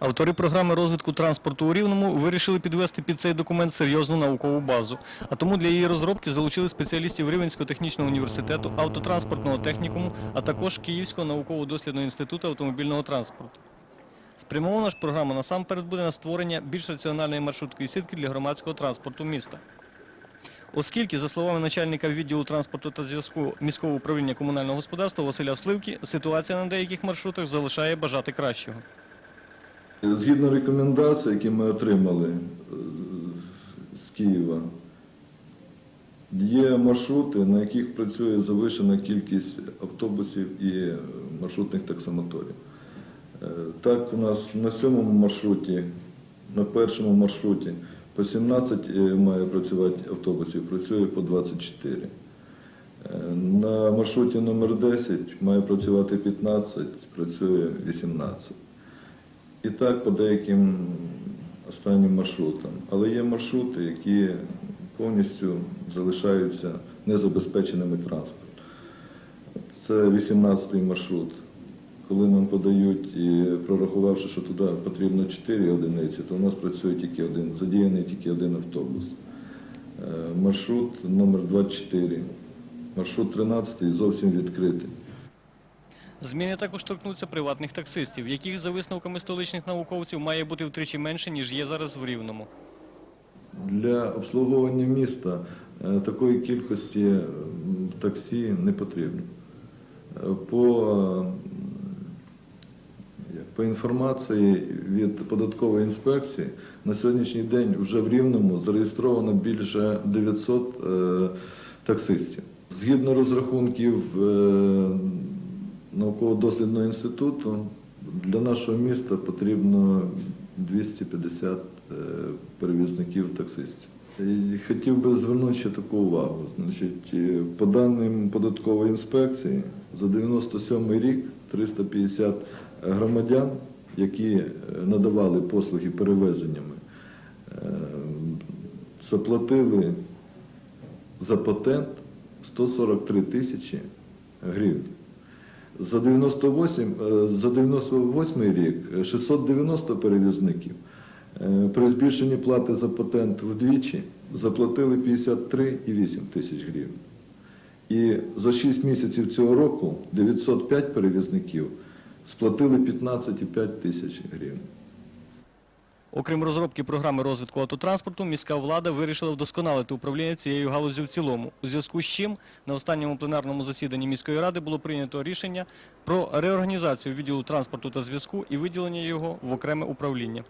Автори програми розвитку транспорту у Рівному вирішили підвести під цей документ серйозну наукову базу. А тому для її розробки залучили спеціалістів Рівненського технічного університету, автотранспортного технікуму, а також Київського науково-дослідного інституту автомобільного транспорту. Спрямована ж програма насамперед буде на створення більш раціональної маршруткої сітки для громадського транспорту міста. Оскільки, за словами начальника відділу транспорту та зв'язку міського управління комунального господарства Василя Сливки, ситуація на деяких маршрутах залишає бажати кращого. Згідно рекомендацій, які ми отримали е, з Києва, є маршрути, на яких працює завишена кількість автобусів і е, маршрутних таксомоторів. Е, Так, у нас на сьомому маршруті, на першому маршруті по 17 е, має працювати автобусів, працює по 24. Е, На маршруті номер 10 має працювати 15, працює 18. І так по деяким останнім маршрутам. Але є маршрути, які повністю залишаються незабезпеченими транспортом. Це 18-й маршрут. Коли нам подають, і прорахувавши, що туди потрібно 4 одиниці, то у нас працює тільки один, задіяний тільки один автобус. Е, Маршрут номер 24, маршрут 13 зовсім відкритий. Зміни також торкнуться приватних таксистів, яких за висновками столичних науковців має бути втричі менше, ніж є зараз в Рівному. Для обслуговування міста е, такої кількості таксі не потрібно. Е, По, по інформації від податкової інспекції на сьогоднішній день вже в Рівному зареєстровано більше 900 е, таксистів. Згідно розрахунків науково-дослідного інституту, для нашого міста потрібно 250 е, перевізників таксистів. Хотів би звернути ще таку увагу. Значить, е, по даним податкової інспекції, за 97 рік 350 громадян, які е, надавали послуги перевезеннями, заплатили за патент 143 тисячі гривень. За 98, е, за 98 рік е, 690 перевізників е, при збільшенні плати за патент вдвічі заплатили 53,8 тисяч гривень. І за 6 місяців цього року 905 перевізників сплатили 15,5 тисяч гривень. Окрім розробки програми розвитку автотранспорту, міська влада вирішила вдосконалити управління цією галузю в цілому. У зв'язку з чим на останньому пленарному засіданні міської ради було прийнято рішення про реорганізацію відділу транспорту та зв'язку і виділення його в окреме управління.